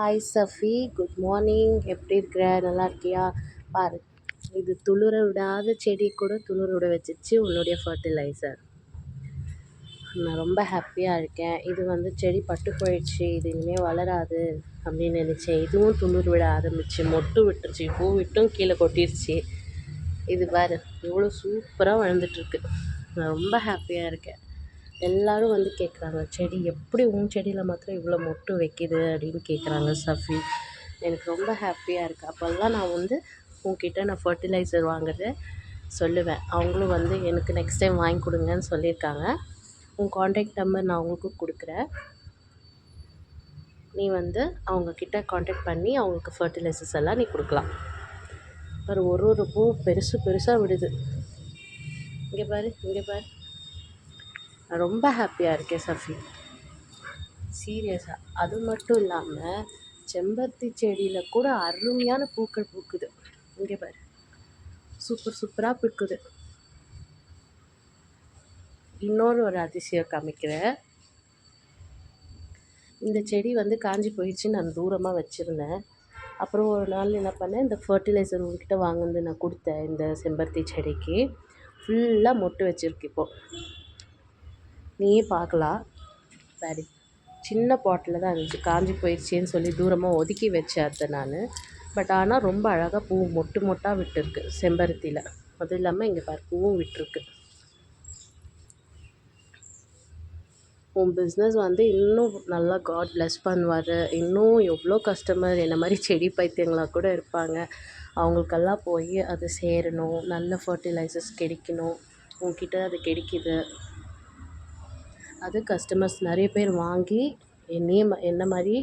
Hi Safi good morning எப்படி இருக்கிற? நல்லா இருக்கியா? பாரு. இது துளிர விடாத செடி கூட துளிர விட வச்சிச்சு உன்னுடைய ஃபர்டிலைசர் நான் ரொம்ப ஹாப்பியாக இருக்கேன். இது வந்து செடி பட்டு போயிடுச்சு. இது இனிமேல் வளராது அப்படின்னு நினச்சேன். இதுவும் துளிர் விட ஆரம்பிச்சு மொட்டு விட்டுருச்சு பூ விட்டும் கீழே கொட்டிருச்சு. இது பாரு இவ்வளோ சூப்பராக வளர்ந்துட்டுருக்கு நான் ரொம்ப ஹாப்பியாக இருக்கேன். எல்லோரும் வந்து கேட்குறாங்க செடி எப்படி உன் செடியில் மாத்திரம் இவ்வளோ மொட்டு வைக்கிது? அப்படின்னு கேட்குறாங்க சஃபி. எனக்கு ரொம்ப ஹாப்பியாக இருக்குது அப்போல்லாம் நான் வந்து உன்கிட்ட நான் ஃபர்டிலைசர் வாங்குறத சொல்லுவேன். அவங்களும் வந்து எனக்கு நெக்ஸ்ட் டைம் வாங்கி கொடுங்கன்னு சொல்லியிருக்காங்க. உன் காண்டாக்ட் நம்பர் நான் அவங்களுக்கு கொடுக்குறேன். நீ வந்து அவங்கக்கிட்ட காண்டாக்ட் பண்ணி அவங்களுக்கு ஃபர்டிலைசர்ஸ் எல்லாம் நீ கொடுக்கலாம். பாரு ஒரு ஒரு பூ பெருசு பெருசாக விடுது. இங்கே பாரு இங்கே பாரு. நான் ரொம்ப ஹாப்பியாக இருக்கேன் சஃபி. சீரியஸாக அது மட்டும் இல்லாமல் செம்பருத்தி செடியில் கூட அருமையான பூக்கள் பூக்குது. இங்கே பாரு. சூப்பர் சூப்பராக பூக்குது. இன்னொரு ஒரு அதிசயம் காமிக்கிறேன். இந்த செடி வந்து காஞ்சி போயிடுச்சு நான் தூரமாக வச்சுருந்தேன். அப்புறம் ஒரு நாள் என்ன பண்ணேன் இந்த ஃபர்டிலைசர் உங்ககிட்ட வாங்கினது நான் கொடுத்தேன் இந்த செம்பருத்தி செடிக்கு. ஃபுல்லாக மொட்டு வச்சுருக்கு இப்போது நீயே பார்க்கலாம். சரி. சின்ன பாட்டில் தான் இருந்துச்சு. காஞ்சி போயிடுச்சேன்னு சொல்லி தூரமாக ஒதுக்கி வச்சேன் அதை நான். பட் ஆனால் ரொம்ப அழகாக பூ மொட்டு மொட்டாக விட்டுருக்கு செம்பருத்தியில். அதுவும் இல்லாமல் இங்கே பாரு பூவும் விட்டுருக்கு. உன் பிஸ்னஸ் வந்து இன்னும் நல்லா காட் ப்ளெஸ் பண்ணுவார். இன்னும் எவ்வளோ கஸ்டமர் என்ன மாதிரி செடி பைத்தியங்களாக கூட இருப்பாங்க. அவங்களுக்கெல்லாம் போய் அது சேரணும். நல்ல ஃபர்டிலைசர்ஸ் கிடைக்கணும். உங்ககிட்ட அது கிடைக்கிது. அது கஸ்டமர்ஸ் நிறைய பேர் வாங்கி என்னையும் என்ன மாதிரி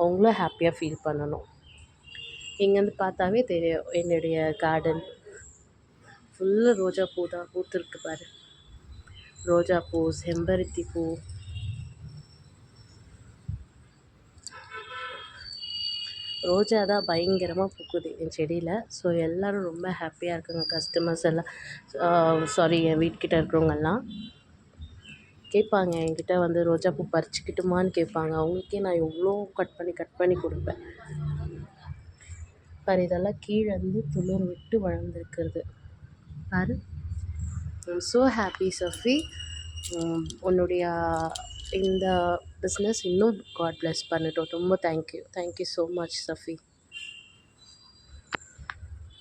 அவங்களும் ஹாப்பியாக ஃபீல் பண்ணணும். இங்கேருந்து பார்த்தாவே தெரியும் என்னுடைய கார்டன் ஃபுல்லாக ரோஜா பூ தான் பூத்துருக்கு பாரு. ரோஜா பூ செம்பருத்தி பூ. ரோஜா தான் பயங்கரமாக பூக்குது என் செடியில். ஸோ எல்லோரும் ரொம்ப ஹாப்பியாக இருக்குங்க கஸ்டமர்ஸ் எல்லாம். சாரி என் வீட்டுக்கிட்ட இருக்கிறவங்கெல்லாம் கேட்பாங்க. என்கிட்ட வந்து ரோஜாப்பூ பறிச்சுக்கிட்டுமான்னு கேட்பாங்க. அவங்களுக்கே நான் எவ்வளோ கட் பண்ணி கட் பண்ணி கொடுப்பேன். பாரு இதெல்லாம் கீழே இருந்து துளிர் விட்டு வளர்ந்துருக்கிறது. பாரு. ஐம் ஸோ ஹாப்பி சஃபி உன்னுடைய இந்த பிஸ்னஸ் இன்னும் காட் ப்ளஸ் பண்ணட்டும். ரொம்ப thank you thank you so much Safi